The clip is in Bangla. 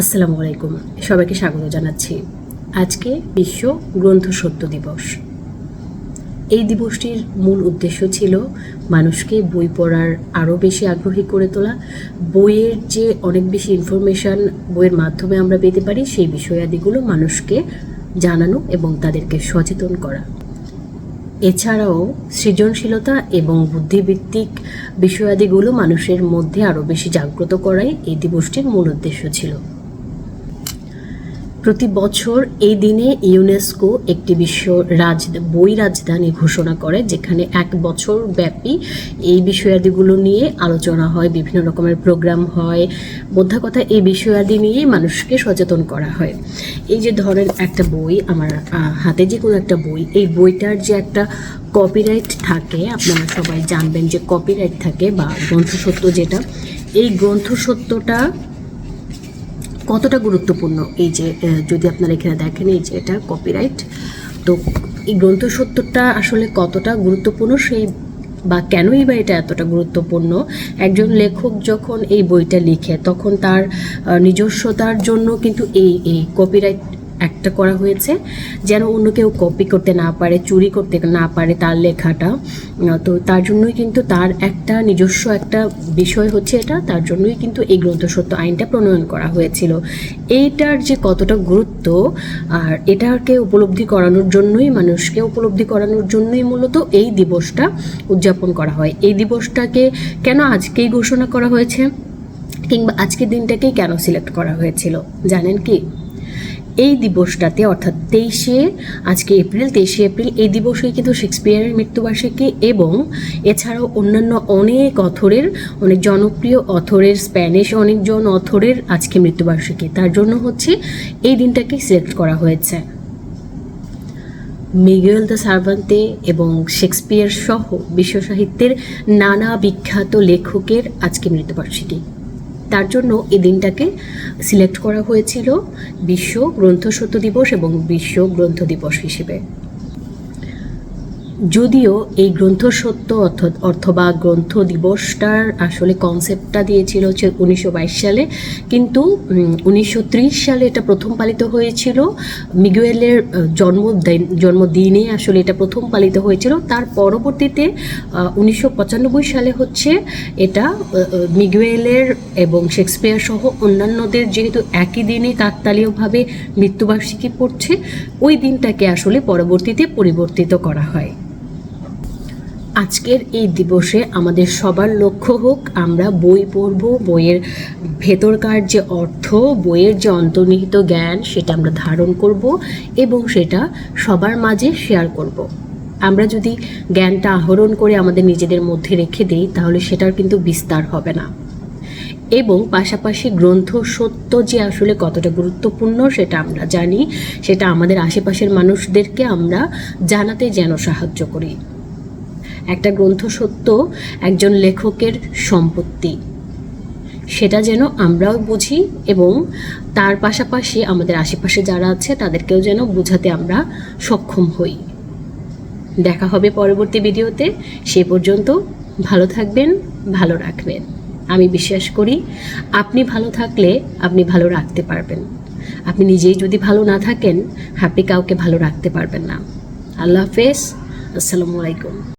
আসসালামু আলাইকুম। সবাইকে স্বাগত জানাচ্ছি। আজকে বিশ্ব গ্রন্থ সত্য দিবস। এই দিবসটির মূল উদ্দেশ্য ছিল মানুষকে বই পড়ার আরও বেশি আগ্রহী করে তোলা। বইয়ের যে অনেক বেশি ইনফরমেশান বইয়ের মাধ্যমে আমরা পেতে পারি, সেই বিষয়াদিগুলো মানুষকে জানানো এবং তাদেরকে সচেতন করা। এছাড়াও সৃজনশীলতা এবং বুদ্ধিভিত্তিক বিষয়াদিগুলো মানুষের মধ্যে আরও বেশি জাগ্রত করাই এই দিবসটির মূল উদ্দেশ্য ছিল। প্রতি বছর এই দিনে ইউনেস্কো একটি বিশ্ব রাজ, বই রাজধানী ঘোষণা করে, যেখানে এক বছর ব্যাপী এই বিষয়াদিগুলো নিয়ে আলোচনা হয়, বিভিন্ন রকমের প্রোগ্রাম হয়। বোদ্ধা কথা এই বিষয়াদি নিয়ে মানুষকে সচেতন করা হয়। এই যে ধরেন একটা বই, আমার হাতে যে কোনো একটা বই, এই বইটার যে একটা কপিরাইট থাকে, আপনারা সবাই জানবেন যে কপিরাইট থাকে বা গ্রন্থসত্য যেটা, এই গ্রন্থসত্যটা কতটা গুরুত্বপূর্ণ? এই যে যদি আপনারা এখানে দেখেন, এই যে এটা কপিরাইট তো এই গ্রন্থ সত্যটা আসলে কতটা গুরুত্বপূর্ণ সেই বা কেনই বা এটা এতটা গুরুত্বপূর্ণ? একজন লেখক যখন এই বইটা লিখে, তখন তার নিজস্বতার জন্য কিন্তু এই এই কপিরাইট একটা করা হয়েছে, যেন অন্য কেউ কপি করতে না পারে, চুরি করতে না পারে তার লেখাটা। তো তার জন্যই কিন্তু তার একটা নিজস্ব একটা বিষয় হচ্ছে এটা, তার জন্যই কিন্তু এই গ্রন্থসত্য আইনটা প্রণয়ন করা হয়েছিল। এইটার যে কতটা গুরুত্ব, আর এটাকে উপলব্ধি করানোর জন্যই, মানুষকে উপলব্ধি করানোর জন্যই মূলত এই দিবসটা উদযাপন করা হয়। এই দিবসটাকে কেন আজকেই ঘোষণা করা হয়েছে, কিংবা আজকের দিনটাকেই কেন সিলেক্ট করা হয়েছিল, জানেন কি? এই দিবসটাতে, অর্থাৎ তেইশে, আজকে এপ্রিল, তেইশে এপ্রিল, এই দিবসেই কিন্তু শেক্সপিয়ারের মৃত্যুবার্ষিকী এবং এছাড়াও অন্যান্য অনেক অথরের, অনেক জনপ্রিয় অথরের, স্প্যানিশ অনেকজন অথরের আজকে মৃত্যুবার্ষিকী। তার জন্য হচ্ছে এই দিনটাকে সিলেক্ট করা হয়েছে। মিগুয়েল দ্য সার্ভান্তে এবং শেক্সপিয়ার সহ বিশ্ব সাহিত্যের নানা বিখ্যাত লেখকের আজকে মৃত্যুবার্ষিকী। তার জন্য এই দিনটাকে সিলেক্ট করা হয়েছিল বিশ্ব গ্রন্থ সত্য দিবস এবং বিশ্ব গ্রন্থ দিবস হিসেবে। যদিও এই গ্রন্থ সত্য অথবা গ্রন্থ দিবসটার আসলে কনসেপ্টটা দিয়েছিল হচ্ছে উনিশশো বাইশ সালে। কিন্তু উনিশশো ত্রিশ সালে এটা প্রথম পালিত হয়েছিল। মিগুয়েলের জন্মদিন জন্মদিনে আসলে এটা প্রথম পালিত হয়েছিল। তার পরবর্তীতে উনিশশো পঁচানব্বই সালে হচ্ছে এটা মিগুয়েলের এবং শেক্সপিয়ার সহ অন্যান্যদের যেহেতু একই দিনে কাকতালীয়ভাবে মৃত্যুবার্ষিকী পড়ছে, ওই দিনটাকে আসলে পরবর্তীতে পরিবর্তিত করা হয়। আজকের এই দিবসে আমাদের সবার লক্ষ্য হোক, আমরা বই পড়ব, বইয়ের ভেতরকার যে অর্থ, বইয়ের যে অন্তর্নিহিত জ্ঞান, সেটা আমরা ধারণ করব এবং সেটা সবার মাঝে শেয়ার করব। আমরা যদি জ্ঞানটা আহরণ করে আমাদের নিজেদের মধ্যে রেখে দিই, তাহলে সেটার কিন্তু বিস্তার হবে না। এবং পাশাপাশি গ্রন্থ সত্য যে আসলে কতটা গুরুত্বপূর্ণ সেটা আমরা জানি, সেটা আমাদের আশেপাশের মানুষদেরকে আমরা জানাতে যেন সাহায্য করি। একটা গ্রন্থ সত্য, একজন লেখকের সম্পত্তি। সেটা যেন আমরাও বুঝি এবং তার পাশাপাশি আমাদের আশেপাশে যারা আছে, তাদেরকেও যেন বোঝাতে আমরা সক্ষম হই। দেখা হবে পরবর্তী ভিডিওতে। সে পর্যন্ত ভালো থাকবেন, ভালো রাখবেন। আমি বিশ্বাস করি, আপনি ভালো থাকলে আপনি ভালো রাখতে পারবেন। আপনি নিজেই যদি ভালো না থাকেন, আপনি কাউকে ভালো রাখতে পারবেন না। আল্লাহ হাফেজ। আসসালামু আলাইকুম।